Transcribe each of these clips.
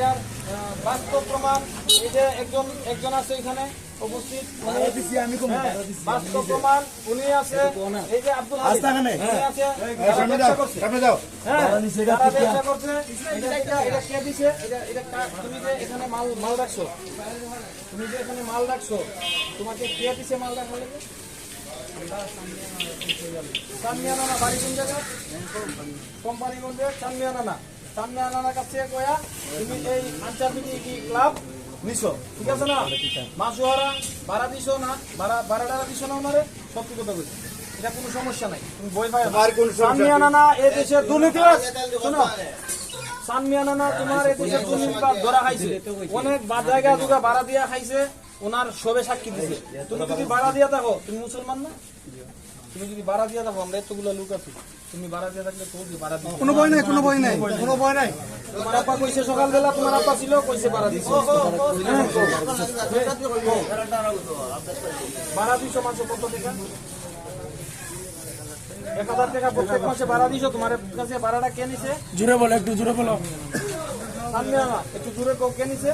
এটার বাস্তব প্রমাণ এই যে একজন একজন আছে এখানে উপস্থিত হ্যাঁ, বাস্তব প্রমাণ উনি আছে এই যে আব্দুল এখানে। মাল মাল রাখছো তুমি যে এখানে মাল রাখছো তোমাকে কে দিছে মাল রাখার লাগে? চানমিয়ানা না বাড়ি কোন জায়গা কোম্পানিগঞ্জে চানমিয়ানার কাছে কয়া তুমি এই আন্তর্জাতিক ক্লাব? নিছো ঠিক আছে না? মাসুহারা ভাড়া দিছো না? ভাড়া ভাড়া টাড়া দিছো না ওনারে সত্যি কথা বলছি। এটা কোনো সমস্যা নাই। তুমি বই পাই চানমিয়ানা না এই দেশের দুর্নীতিবাজ শোনো। না তোমার এই দেশের দুর্নীতিবাজ ধরা খাইছে। অনেক জায়গা দুগা ভাড়া দিয়া খাইছে ওনার সবে সাক্ষী দিছে। তুমি যদি ভাড়া দিয়া থাকো তুমি মুসলমান না? তুমি যদি ভাড়া দিয়া থাকো আমরা এতগুলো লোক আছি। তুমি ভাড়া দিয়া থাকলে তো কি ভাড়া দিবে কোনো ভয় নাই কোনো ভয় নাই। কোনো ভয় নাই। তোমার আব্বা কইছে সকালবেলা তোমার আব্বা ছিল কইছে ভাড়া দিছে। ভাড়া দিছো মাসে কত টাকা? এক হাজার টাকা প্রত্যেক মাসে ভাড়া দিছো? তোমার কাছে ভাড়াটা কে নিছে? জুড়ে বলো একটু জুড়ে বলো। চানমিয়ানা একটু দূরে কেউ কে নিছে?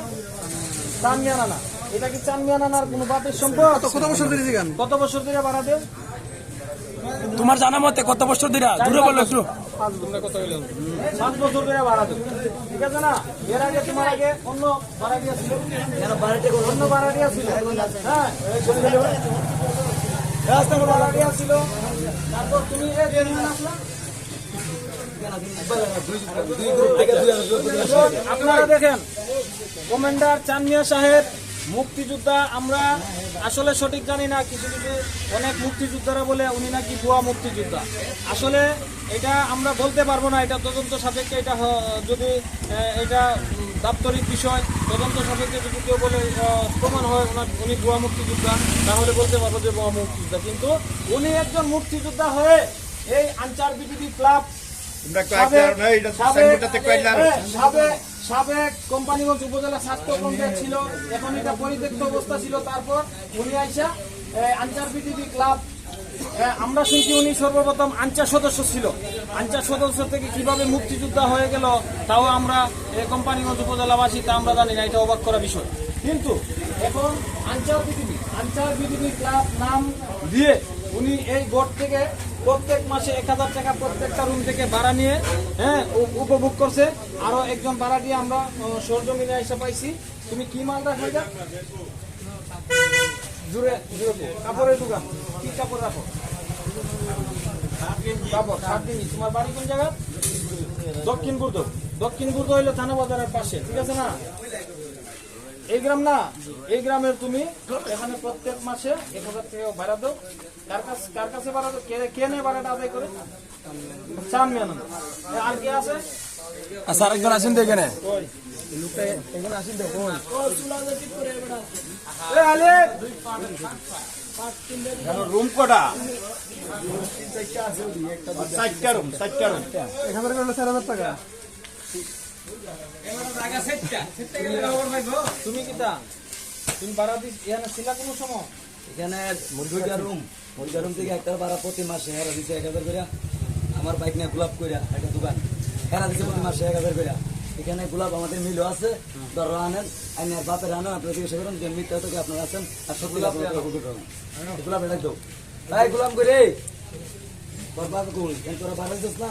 চানমিয়ানা না। এটা কি চানমিয়ানা নার কোনো বাপের সম্পদ? কত বছর ধরে গান? কত বছর ধরে ভাড়া দেও তোমার জানা মতে কত বছর ধরে? জুড়ে বলো একটু। পাঁচ তোমরা কত হইল সাত বছর ধরে ভাড়া ঠিক আছে না? এর আগে তোমার আগে অন্য ভাড়া দিয়া অন্য ভাড়া দিয়া হ্যাঁ রাস্তা ভাড়া দিয়া তারপর তুমি আসলা। আপনারা দেখেন কমান্ডার চানমিয়া সাহেব মুক্তিযোদ্ধা আমরা আসলে সঠিক জানি না, কিছু কিছু অনেক মুক্তিযোদ্ধারা বলে উনি নাকি ভুয়া মুক্তিযোদ্ধা। আসলে এটা আমরা বলতে পারব না, এটা তদন্ত সাপেক্ষে এটা যদি এটা দাপ্তরিক বিষয়, তদন্ত সাপেক্ষে যদি কেউ বলে প্রমাণ হয় ওনার, উনি ভুয়া মুক্তিযোদ্ধা, তাহলে বলতে পারব যে ভুয়া মুক্তিযোদ্ধা। কিন্তু উনি একজন মুক্তিযোদ্ধা হয়ে এই আনচার বিটিভি ক্লাব সাবেক- হ্যাঁ, কোম্পানিগঞ্জ উপজেলা স্বাস্থ্য কমপ্লেক্স ছিল। এখন এটা পরিত্যক্ত অবস্থা ছিল। তারপর উনি আইসা আনচার বিটিভি ক্লাব আমরা শুনছি উনি সর্বপ্রথম আনচার সদস্য ছিল। আনচার সদস্য থেকে কীভাবে মুক্তিযোদ্ধা হয়ে গেল তাও আমরা কোম্পানিগঞ্জ উপজেলাবাসী তা আমরা জানি না এটা অবাক করা বিষয়। কিন্তু এখন আনচার বিটিভি আনচার বিটিভি ক্লাব নাম দিয়ে উনি এই বোর্ড থেকে প্রত্যেক মাসে এক হাজার টাকা প্রত্যেকটা রুম থেকে ভাড়া নিয়ে হ্যাঁ উপভোগ করছে। আরও একজন ভাড়া দিয়ে আমরা সরজমিনে এসে পাইছি। তুমি কি মাল রাখো এটা জুড়ে কাপড়ের দোকান। কি কাপড় রাখো? কাপড় সাত দিন তোমার বাড়ি কোন জায়গা? দক্ষিণ গুর্দ। দক্ষিণ গুর্দ হইল থানা বাজারের পাশে, ঠিক আছে না? এই গ্রাম না এই গ্রামের তুমি এখানে প্রত্যেক মাসে এক হাজার টাকা ভাড়া দাও। কার কাছে কার কাছে ভাড়া দাও কে কে নেয় ভাড়াটা আদায় করে? চান মেয়ে আর কে আছে? আচ্ছা আরেকজন আসেন তো এখানে। ওই এখানে আসেন দেখুন এ আলে! রুম কটা? চারটা রুম চারটা রুম এক হাজার চার হাজার টাকা। তুমি কিতা তুমি ভাড়া দিস এখানে ছিলা কোনো সময়? এখানে মুরগিটা রুম মুরগির রুম থেকে একটা ভাড়া প্রতি মাসে হেরা দিচ্ছে এক হাজার করে আমার বাইক নিয়ে গোলাপ করে একটা দোকান। হেরা দিচ্ছে প্রতি মাসে এক হাজার করে এখানে গোলাপ আমাদের মিলও আছে ধরো আনেন আইন আর বাপের আনেন আপনারা জিজ্ঞাসা করেন যে মিথ্যা থেকে আপনারা আছেন? আর হুটু করেন গোলাপ এটা দাও। তাই গোলাম করে তোর বাপ কই তোরা বাড়াইছিস না?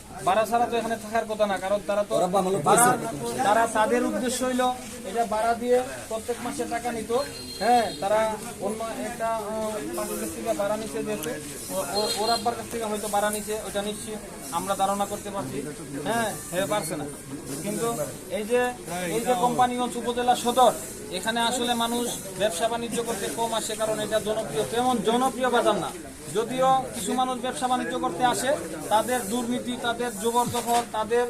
বাড়া ছাড়া তো এখানে থাকার কথা না কারণ তারা তো বাড়া- তারা তাদের উদ্দেশ্য হইল এটা ভাড়া দিয়ে প্রত্যেক মাসে টাকা নিত। হ্যাঁ তারা অন্য একটা কাছ থেকে ভাড়া নিছে যেহেতু। ওর আব্বার কাছ থেকে হয়তো ভাড়া নিছে ওইটা নিশ্চয়ই আমরা ধারণা করতে পারছি। হ্যাঁ হয়ে পারছে না। কিন্তু এই যে এই যে কোম্পানিগঞ্জ উপজেলা সদর এখানে আসলে মানুষ ব্যবসা বাণিজ্য করতে কম আসে কারণ এটা জনপ্রিয় তেমন জনপ্রিয় বাজার না। যদিও কিছু মানুষ ব্যবসা বাণিজ্য করতে আসে তাদের দুর্নীতি তাদের জবরদখল তাদের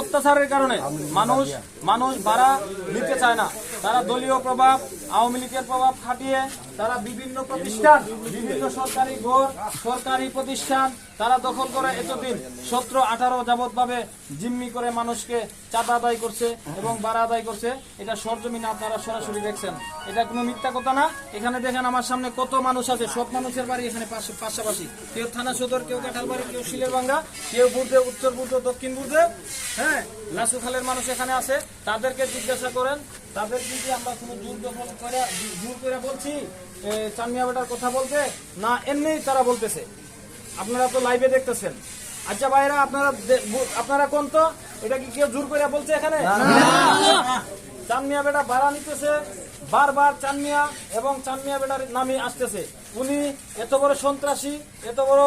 অত্যাচারের কারণে মানুষ মানুষ ভাড়া নিতে চায় না। তারা দলীয় প্রভাব, আওয়ামী লীগের প্রভাব খাটিয়ে তারা বিভিন্ন প্রতিষ্ঠান, বিভিন্ন সরকারি ঘর, সরকারি প্রতিষ্ঠান তারা দখল করে এতদিন। সতেরো, আঠারো যাবৎ ভাবে জিম্মি করে মানুষকে চাঁদা আদায় করছে এবং ভাড়া আদায় করছে। এটা সরজমিনে আপনারা সরাসরি দেখছেন। এটা কোনো মিথ্যা কথা না। এখানে দেখেন আমার সামনে কত মানুষ আছে। সব মানুষের বাড়ি এখানে পাশে পাশাপাশি। কেউ থানা সদর, কেউ কাঁঠালবাড়ি কেউ শিলের ভাঙ্গা কেউ বুর্দে, উত্তর বুর্দে, দক্ষিণ বুর্দে। হ্যাঁ লাসুখালের মানুষ এখানে আছে। তাদেরকে জিজ্ঞাসা করেন তাদের কিন্তু আমরা কোনো জোর দখল করে জোর করে বলছি এ, বেটার কথা বলতে না এমনিই তারা বলতেছে। আপনারা তো লাইভে দেখতেছেন। আচ্ছা ভাইরা আপনারা আপনারা কোন তো? এটা কি কেউ জোর করে বলছে এখানে? চানমিয়া বেটা ভাড়া নিতেছে বারবার চানমিয়া এবং চানমিয়া বেটার নামে আসতেছে। উনি এত বড় সন্ত্রাসী এত বড়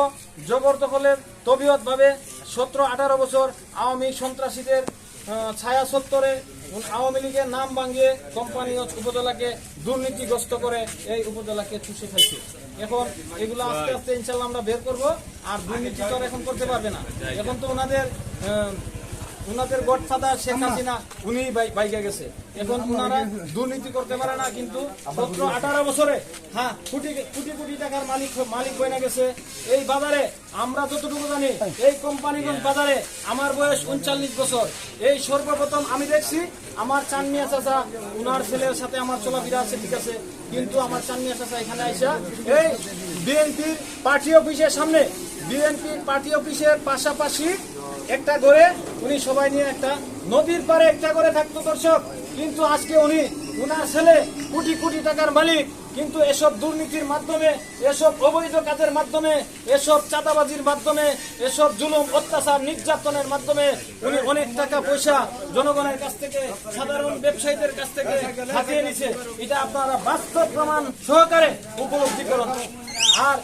জবরদখলের তবিয়ত ভাবে সতেরো আঠারো বছর আওয়ামী সন্ত্রাসীদের ছায়া সত্তরে আওয়ামী লীগের নাম ভাঙিয়ে কোম্পানিগঞ্জ উপজেলাকে দুর্নীতিগ্রস্ত করে এই উপজেলাকে চুষে খাইছে। এখন এগুলো আস্তে আস্তে ইনশাল্লাহ আমরা বের করব আর দুর্নীতি তো আর এখন করতে পারবে না। এখন তো ওনাদের ওনাদের গডফাদার শেখ হাসিনা উনি বাইকে গেছে। এখন ওনারা দুর্নীতি করতে পারে না, কিন্তু সতেরো আঠারো বছরে হ্যাঁ কোটি কোটি কোটি টাকার মালিক মালিক হয়ে গেছে। এই বাজারে, আমরা যতটুকু জানি, এই কোম্পানিগঞ্জ বাজারে আমার বয়স উনচল্লিশ বছর। এই সর্বপ্রথম আমি দেখছি, আমার চানমিয়া চাচা, উনার ছেলের সাথে আমার চলাফেরা আছে, ঠিক আছে, কিন্তু আমার চানমিয়া চাচা এখানে আইসা এই বিএনপির পার্টি অফিসের সামনে, বিএনপির পার্টি অফিসের পাশাপাশি একটা করে উনি সবাই নিয়ে একটা নদীর পারে একটা করে থাকতো দর্শক। কিন্তু আজকে উনি, উনার ছেলে কোটি কোটি টাকার মালিক। কিন্তু এসব দুর্নীতির মাধ্যমে, এসব অবৈধ কাজের মাধ্যমে, এসব চাঁদাবাজির মাধ্যমে, এসব জুলুম, অত্যাচার, নির্যাতনের মাধ্যমে উনি অনেক টাকা পয়সা জনগণের কাছ থেকে, সাধারণ ব্যবসায়ীদের কাছ থেকে হাতিয়ে নিছে এটা আপনারা বাস্তব প্রমাণ সহকারে উপলব্ধি করুন। আর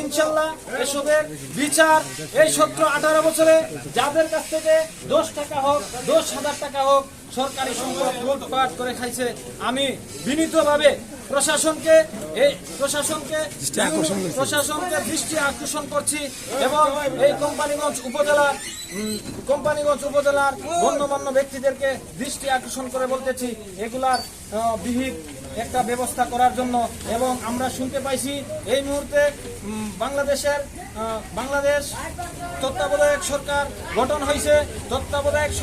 ইনশাল্লাহ এসবের বিচার এই সতেরো আঠারো বছরে যাদের কাছ থেকে দশ টাকা হোক দশ হাজার টাকা হোক সরকারি সম্পদ লুটপাট করে খাইছে আমি বিনীতভাবে প্রশাসনকে এই প্রশাসনকে প্রশাসনকে দৃষ্টি আকর্ষণ করছি এবং এই কোম্পানিগঞ্জ উপজেলার কোম্পানিগঞ্জ উপজেলার গণ্যমান্য ব্যক্তিদেরকে দৃষ্টি আকর্ষণ করে বলতেছি এগুলার বিহিত একটা ব্যবস্থা করার জন্য এবং আমরা শুনতে পাইছি এই মুহূর্তে বাংলাদেশের বাংলাদেশ তত্ত্বাবধায়ক সরকার গঠন হয়েছে তত্ত্বাবধায়ক সরকার